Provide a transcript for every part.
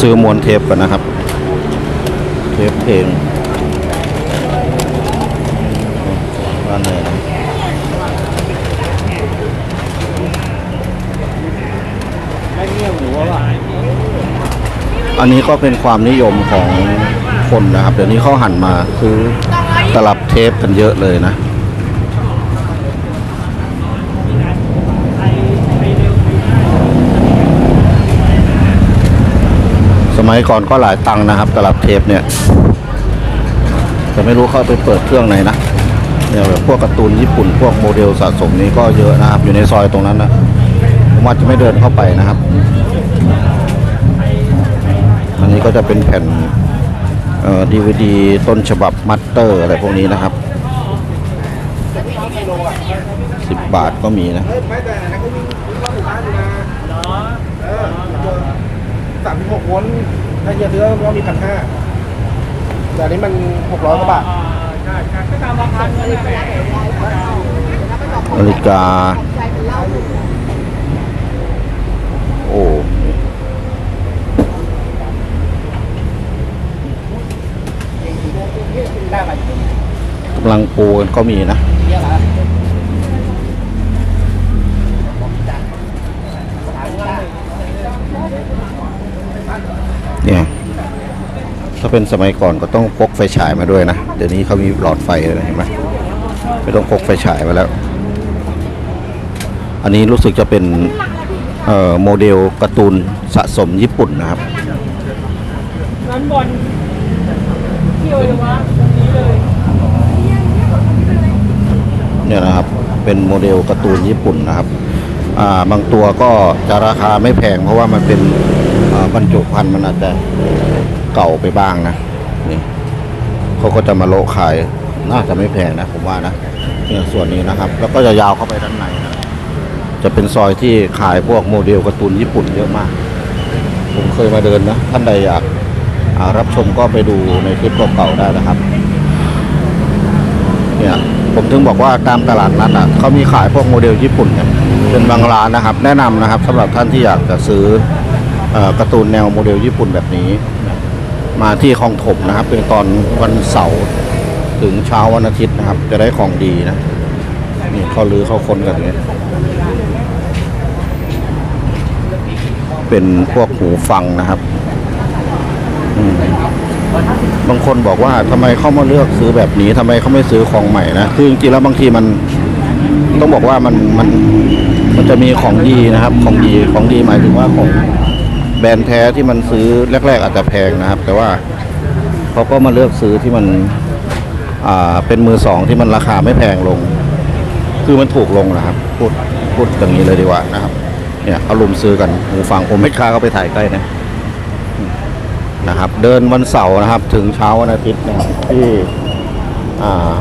ซื้อมวนเทปกันนะครับ เทปเพลงร้านไหนนะอันนี้ก็เป็นความนิยมของคนนะครับ เดี๋ยวนี้เขาหันมาซื้อตลับเทปกันเยอะเลยนะ ส มัยก่อนก็หลายตังค์นะครับตลับเทปเนี่ยแต่ไม่รู้เข้าไปเปิดเครื่องไหนนะเนี่ยแบบพวกการ์ตูนญี่ปุ่นพวกโมเดลสะสมนี้ก็เยอะนะครับ อยู่ในซอยตรงนั้นนะผมอาจจะไม่เดินเข้าไปนะครับ อันนี้ก็จะเป็นแผ่นเอ่อดีวีดีต้นฉบับมัตเตอร์อะไรพวกนี้นะครับสิบบาทก็มีนะ เฮ้ยไม่แต่นะก็วิ่งวิ่งรอบหมู่บ้านอยู่นะเออ สามสิบหกโวลต์ถ้าเยอะเยอะก็มีพันห้าแต่อันนี้มันหกร้อยกว่าบาทนาฬิกา โอ้ได้ไหมกำลังปูกันก็มีนะ เยอะแล้ว เนี่ย ถ้าเป็นสมัยก่อนก็ต้องพกไฟฉายมาด้วยนะ เดี๋ยวนี้เขามีหลอดไฟเลยเห็นไหมไม่ต้องพกไฟฉายมาแล้ว อันนี้รู้สึกจะเป็นเอ่อโมเดลการ์ตูนสะสมญี่ปุ่นนะครับร้านบอลเที่ยวเลยวะตรงนี้เลยเนี่ยนะครับเป็นโมเดลการ์ตูนญี่ปุ่นนะครับาบางตัวก็จะราคาไม่แพงเพราะว่ามันเป็นบรรจุภัณฑ์มันอาจจะ เก่าไปบ้างนะนี่เขาก็จะมาโละขายน่าจะไม่แพงนะผมว่านะเนี่ยส่วนนี้นะครับ แล้วก็จะยาวเข้าไปด้านในนะจะเป็นซอยที่ขายพวกโมเดลการ์ตูนญี่ปุ่นเยอะมาก ผมเคยมาเดินนะ ท่านใดอยากรับชมก็ไปดูในคลิปเก่าๆได้นะครับ เนี่ยผมถึงบอกว่าตามตลาดนัดอะเขามีขายพวกโมเดลญี่ปุ่นเนี่ยเป็นบางร้านนะครับ แนะนำนะครับสำหรับท่านที่อยากจะซื้ออการ์ตูนแนวโมเดลญี่ปุ่นแบบนี้ มาที่คลองถมนะครับ เป็นตอนวันเสาร์ถึงเช้าวันอาทิตย์นะครับ จะได้ของดีนะนี่เขาลือเขาคนกันเนี่ยเป็นพวกหูฟังนะครับบางคนบอกว่าทำไมเขามาเลือกซื้อแบบนี้ทำไมเขาไม่ซื้อของใหม่นะคือจริงๆแล้วบางทีมันต้องบอกว่ามันมันมันจะมีของดีนะครับ ของดีของดีหมายถึงว่าของ แบรนด์แท้ที่มันซื้อแรก ๆ อาจจะแพงนะครับ แต่ว่าเขาก็มาเลือกซื้อที่มันอ่าเป็นมือสองที่มันราคาไม่แพงลง คือมันถูกลงนะครับ พูดพูดอย่างนี้เลยดีกว่านะครับ เนี่ยเอารุมซื้อกันหูฟังผมไม่กล้าเขาไปถ่ายใกล้นะนะครับ เดินวันเสาร์นะครับ ถึงเช้าวันอาทิตย์นะครับที่อ่า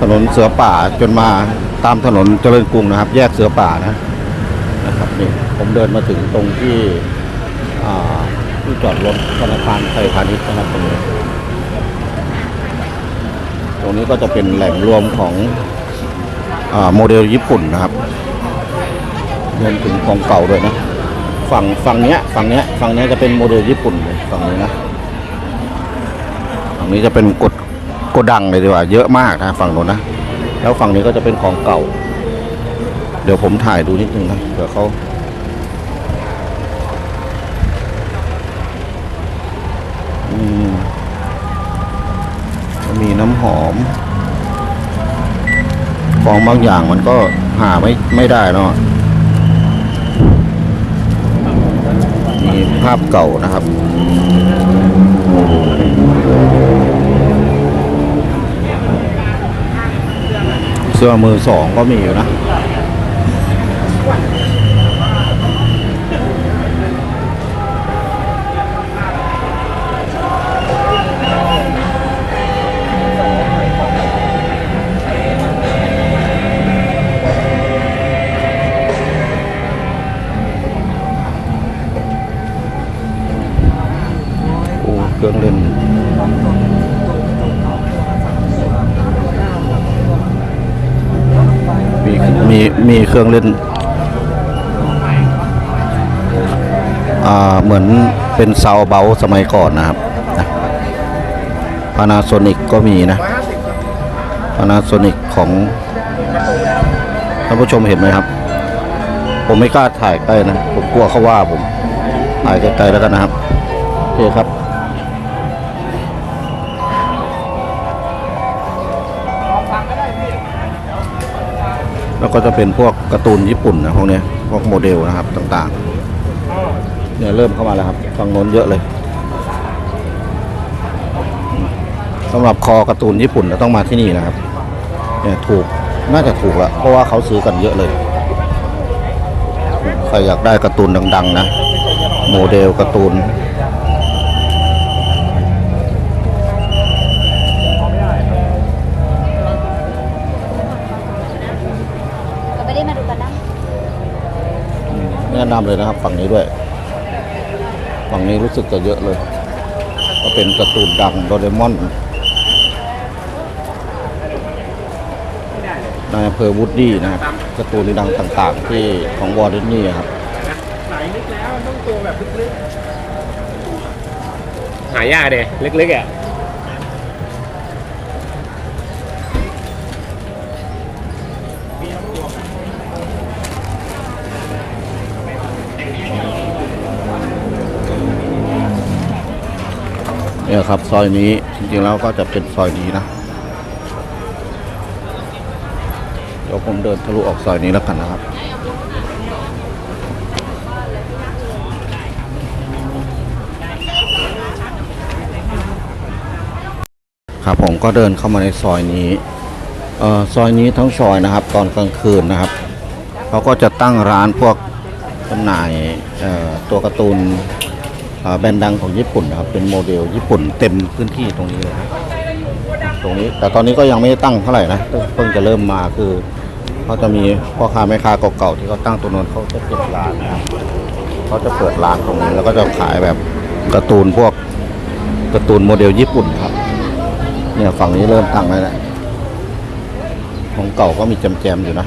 ถนนเสือป่าจนมาตามถนนเจริญกรุงนะครับ แยกเสือป่านะ นี่ผมเดินมาถึงตรงที่ที่จอดรถธนาคารไทยพาณิชย์นะครับตรงนี้ตรงนี้ก็จะเป็นแหล่งรวมของอโมเดลญี่ปุ่นนะครับรวมถึงของเก่าด้วยนะฝั่งฝั่งเนี้ยฝั่งเนี้ยฝั่งเนี้ยจะเป็นโมเดลญี่ปุ่นฝั่งนี้นะฝั่งนี้จะเป็นกดโกดังเลยดีกว่า เยอะมากนะฝั่งโน้นนะแล้วฝั่งนี้ก็จะเป็นของเก่า เดี๋ยวผมถ่ายดูนิดนึงนะเผื่อเขาอืมมีน้ำหอม ของบางอย่างมันก็หาไม่ไม่ได้เนาะมีภาพเก่านะครับเสื้อมือสองก็มีอยู่นะ เครื่องเล่นมีมีมีเครื่องเล่น เหมือนเป็นซาวเบาสมัยก่อนนะครับพานาโซนิกก็มีนะร้อยห้าสิบครับพานาโซนิกของท่านผู้ชมเห็นไหมครับ ผมไม่กล้าถ่ายใกล้นะ ผมกลัวเขาว่าผมถ่ายไกลๆแล้วกันนะครับโอเคครับแล้วก็จะเป็นพวกการ์ตูนญี่ปุ่นนะพวกนี้พวกโมเดลนะครับต่างๆ เนี่ยเริ่มเข้ามาแล้วครับฝั่งโน้นเยอะเลยสำหรับคอการ์ตูนญี่ปุ่นจะต้องมาที่นี่นะครับเนี่ยถูกน่าจะถูกละเพราะว่าเขาซื้อกันเยอะเลย ใครอยากได้การ์ตูนดัง ๆ นะ โมเดลการ์ตูนเราไม่ได้มาดูกันนะแนะนำเลยนะครับฝั่งนี้ด้วย ฝั่งนี้รู้สึกจะเยอะเลย ก็เป็นการ์ตูนดังโดเรมอนในอำเภอวูดดี้นะครับการ์ตูนดังต่างๆ ที่ของวอร์ดิสนี่ครับไหนนึกแล้วต้องตัวแบบลึกๆหายากเลยลึกๆอะ เนี่ยครับซอยนี้จริงๆแล้วก็จะเป็นซอยนี้นะเดี๋ยวผมเดินทะลุออกซอยนี้แล้วกันนะครับครับผมก็เดินเข้ามาในซอยนี้เอ่อซอยนี้ทั้งซอยนะครับ ตอนกลางคืนนะครับเขาก็จะตั้งร้านพวกจำหน่ายตัวการ์ตูน แบรนด์ดังของญี่ปุ่นนะครับเป็นโมเดลญี่ปุ่นเต็มพื้นที่ตรงนี้เลยครับตรงนี้แต่ตอนนี้ก็ยังไม่ได้ตั้งเท่าไหร่นะเพิ่งจะเริ่มมาคือเขาจะมีพ่อค้าแม่ค้าเก่าๆที่เขาตั้งตัวนั้นเขาจะเก็บร้านนะครับเขาจะเปิดร้านตรงนี้แล้วก็จะขายแบบการ์ตูนพวกการ์ตูนโมเดลญี่ปุ่นครับ เนี่ยฝั่งนี้เริ่มตั้งแล้วแหละของเก่าก็มีแจมๆอยู่นะ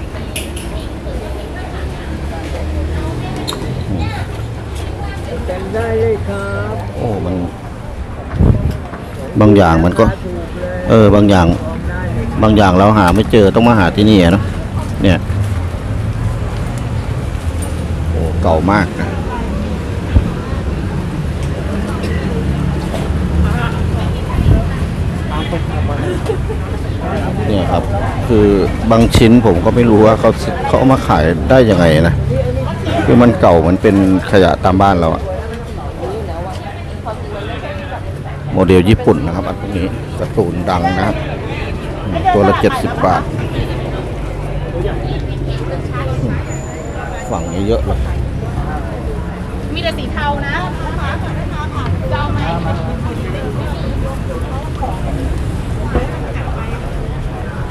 เป็นได้เลยครับโอ้มัน บางอย่างมันก็ เออ บางอย่าง บางอย่างเราหาไม่เจอต้องมาหาที่นี่เนอะเนี่ยโอ้เก่ามากนะเนี่ยครับ คือบางชิ้นผมก็ไม่รู้ว่าเขาเขาเอามาขายได้ยังไงนะ คือมันเก่ามันเป็นขยะตามบ้านเราอะ โมเดลญี่ปุ่นนะครับอันนี้กระตูนดังนะครับ ตัวละเจ็ดสิบบาท ฝั่งนี้เยอะเลยมีแต่สีเทานะนะคะจะเอาไหม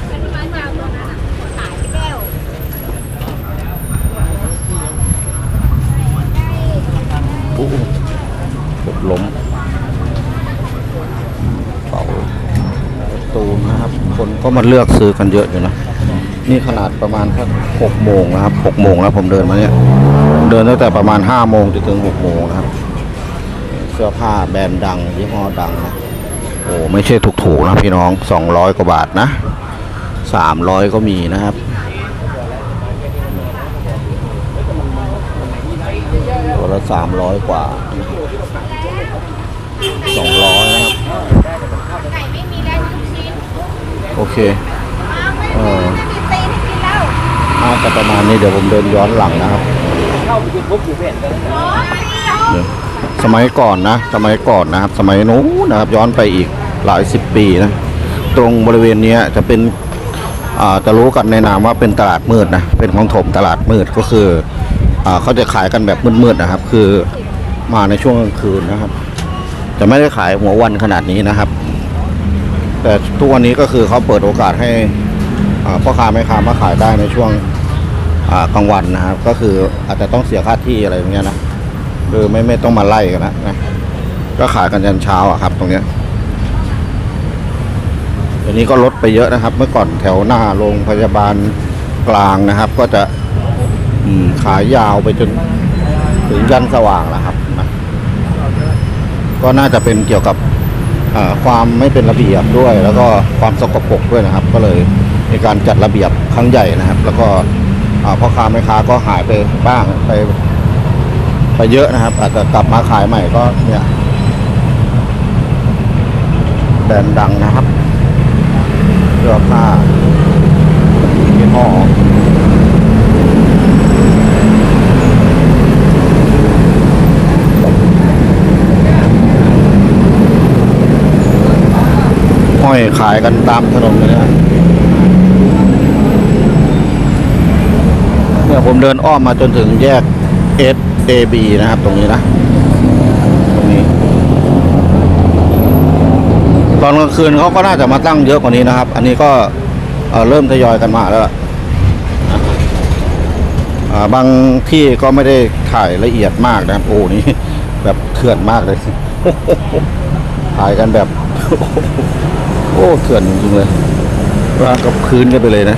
เป็นไม้มาตัวนั้นอะขายแก้ว อู้กดล้มเป่าการ์ตูนนะครับ คน ก็มาเลือกซื้อกันเยอะอยู่นะ นี่ขนาดประมาณสักหกโมงนะครับหกโมงแล้วผมเดินมาเนี่ย เดินตั้งแต่ประมาณห้าโมงจนถึงหกโมงนะครับ เสื้อผ้าแบรนด์ดังยี่ห้อดังนะโอ้ไม่ใช่ถูกๆนะพี่น้องสองร้อยกว่าบาทนะสามร้อยก็มีนะครับตัวละสามร้อยกว่าสองร้อยนะครับ ไก่ไม่มีได้ทุกชิ้น โอเคอ้าวไม่เอมีอไม่มีตีให้กินแล้วน่าจะประมาณนี้เดี๋ยวผมเดินย้อนหลังนะครับเข้าไปยูทูบอยู่เพื่อนกันโอ้ยไม่เอาเดี๋ยวสมัยก่อนนะ สมัยก่อนนะครับ สมัยนู้นนะครับ ย้อนไปอีกหลายสิบปีนะ ตรงบริเวณเนี้ยจะเป็นอ่าจะรู้กันในนามว่าเป็นตลาดมืดนะ เป็นของถมตลาดมืดก็คืออ่าเขาจะขายกันแบบมืดๆนะครับ คือมาในช่วงกลางคืนนะครับ จะไม่ได้ขายหัววันขนาดนี้นะครับ แต่ทุกวันนี้ก็คือเขาเปิดโอกาสให้พ่อค้าแม่ค้ามาขายได้ในช่วงกลางวันนะครับ ก็คืออาจจะต้องเสียค่าที่อะไรอย่างเงี้ยนะคือไม่ไม่ต้องมาไล่กันนะนะก็ขายกันยันเช้าอะครับ ตรงเนี้ยเดี๋ยวนี้ก็ลดไปเยอะนะครับ เมื่อก่อนแถวหน้าโรงพยาบาลกลางนะครับ ก็จะขายยาวไปจนถึงยันสว่างแล้วครับนะก็น่าจะเป็นเกี่ยวกับ ความไม่เป็นระเบียบด้วย แล้วก็ความสกปรกด้วยนะครับ ก็เลยมีการจัดระเบียบครั้งใหญ่นะครับ แล้วก็อ่าพ่อค้าแม่ค้าก็หายไปบ้างไปไปเยอะนะครับ อาจจะกลับมาขายใหม่ก็เนี่ยแบรนด์ดังนะครับเสื้อผ้ายี่ห้อ ห้อยขายกันตามถนนเลยนะเนี่ยผมเดินอ้อมมาจนถึงแยก S A B นะครับ ตรงนี้นะตรงนี้ ตอนกลางคืนเขาก็น่าจะมาตั้งเยอะกว่านี้นะครับ อันนี้ก็เเริ่มทยอยกันมาแล้วบางที่ก็ไม่ได้ถ่ายละเอียดมากนะครับ โอ้นี่แบบเถื่อนมากเลยถ่ายกันแบบ อ้เถื่อนจริงๆเลยว่ากับคืนกันไปเลยนะ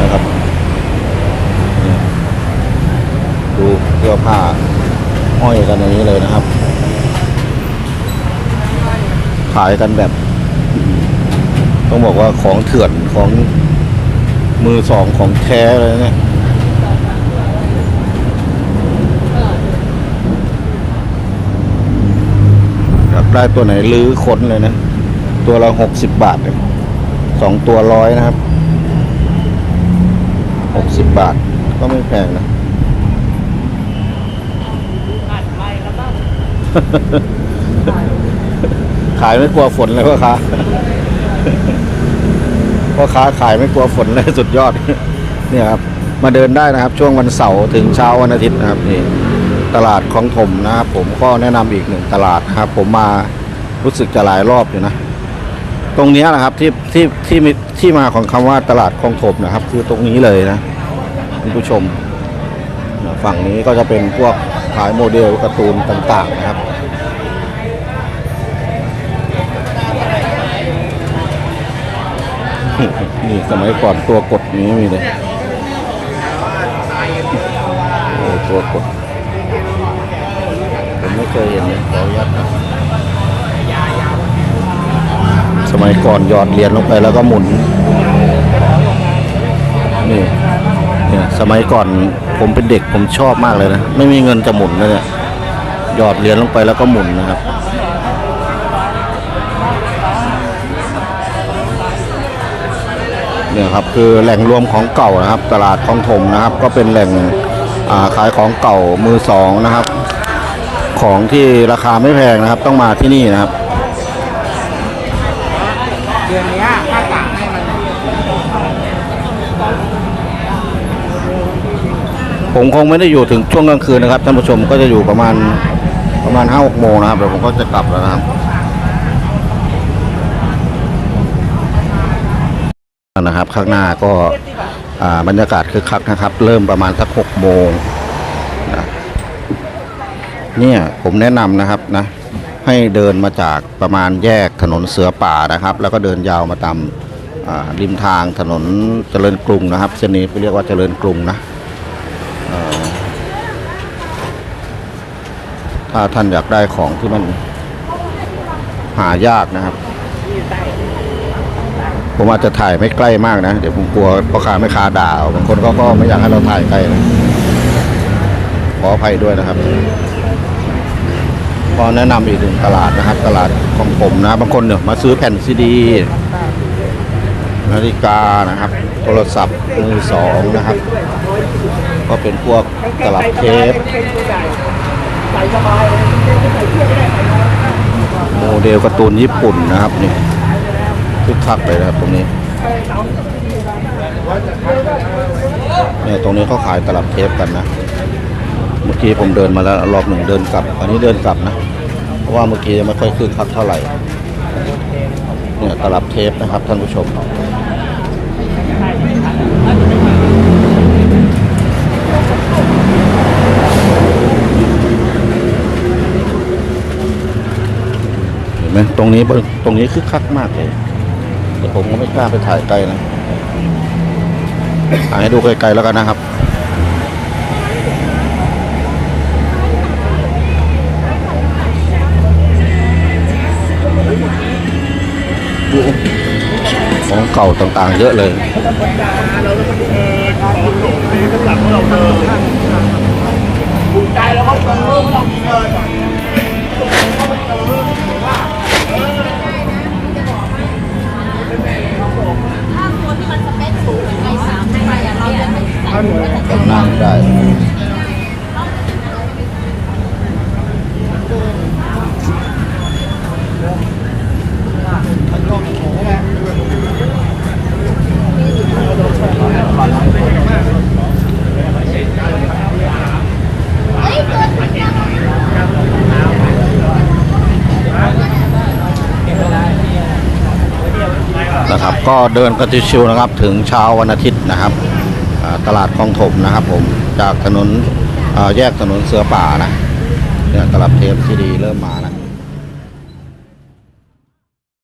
นะครับดูเสื้อผ้าห้อยกันอย่างนี้เลยนะครับ ขายกันแบบ ต้องบอกว่าของเถื่อนของมือสองของแท้เลยนะี่ยอยากได้ตัวไหนลื้อค้นเลยนะ ตัวละหกสิบบาทเลยสองตัวร้อยนะครับหกสิบบาทก็ไม่แพงนะขายไม่กลัวฝนเลยพ่อค้าพ่อค้าขายไม่กลัวฝนเลยสุดยอด เนี่ยครับ มาเดินได้นะครับ ช่วงวันเสาร์ถึงเช้าวันอาทิตย์นะครับนี่ตลาดคลองถมนะครับผมก็แนะนำอีกหนึ่งตลาดนะครับผมมารู้สึกจะหลายรอบอยู่นะ ตรงนี้นะครับที่ที่ที่มีที่มาของคำว่าตลาดคลองถมนะครับ คือตรงนี้เลยนะคุณผู้ชม ฝั่งนี้ก็จะเป็นพวกขายโมเดลการ์ตูนต่างๆนะครับนี่สมัยก่อนตัวกดนี้มีเลยโอ้ตัวกดผมไม่เคยเห็นเลยขออนุญาตนะ มัยก่อนหยอดเหรียญลงไปแล้วก็หมุนนี่เนี่ยสมัยก่อนผมเป็นเด็กผมชอบมากเลยนะ ไม่มีเงินจะหมุนนะเนี่ยหยอดเหรียญลงไปแล้วก็หมุนนะครับเนี่ยครับคือแหล่งรวมของเก่านะครับ ตลาดคลองถมนะครับ ก็เป็นแหล่งาขายของเก่ามือสองนะครับ ของที่ราคาไม่แพงนะครับ ต้องมาที่นี่นะครับ เดือนนี้ยถ้ากะให้มันผมคงไม่ได้อยู่ถึงช่วงกลางคืนนะครับท่านผู้ชมก็จะอยู่ประมาณประมาณห้าหกโมงนะครับเดี๋ยวผมก็จะกลับแล้วนะครับนะครับ ข้างหน้าก็อ่าบรรยากาศคึกคักนะครับ เริ่มประมาณสักหกโมงนะเนี่ยผมแนะนำนะครับนะ ให้เดินมาจากประมาณแยกถนนเสือป่านะครับ แล้วก็เดินยาวมาตามริมทางถนนเจริญกรุงนะครับเส้นนี้เรียกว่าเจริญกรุงนะถ้าท่านอยากได้ของที่มันหายากนะครับ ผมอาจจะถ่ายไม่ใกล้มากนะ เดี๋ยวผมกลัวพ่อค้าไม่ค้าด่าเอาบางคนเขาก็ไม่อยากให้เราถ่ายใกล้นะขออภัยด้วยนะครับ ก็แนะนำอีกหนึ่งตลาดนะครับ ตลาดของผมนะ บางคนเนี่ยมาซื้อแผ่นซีดี นาฬิกานะครับ โทรศัพท์มือสองนะครับ ก็เป็นพวกตลับเทปโมเดลการ์ตูนญี่ปุ่นนะครับนี่คึกคักเลยนะครับตรงนี้เนี่ยตรงนี้เขาขายตลับเทปกันนะ เมื่อกี้ผมเดินมาแล้วรอบหนึ่งเดินกลับ อันนี้เดินกลับนะ เพราะว่าเมื่อกี้ยังไม่ค่อยคึกคักเท่าไหร่ เนี่ยตลับเทปนะครับท่านผู้ชมเห็นไหมตรงนี้ตรงนี้คึกคักมากเลย แต่ผมก็ไม่กล้าไปถ่ายไกลนะถ่ายให้ดูไกลๆแล้วกันนะครับ น ของเก่าต่างๆ เยอะเลยถ้าคนที่มันสเปคสูงเหมือนไอ้สามไปอะเราจะไม่ใส่กับนั่งได้ ก็เดินกันชิวๆนะครับถึงเช้าวันอาทิตย์นะครับตลาดคลองถมนะครับผมจากถนนแยกถนนเสือป่านะเนี่ยตลาดเทปที่ดีเริ่มมานะ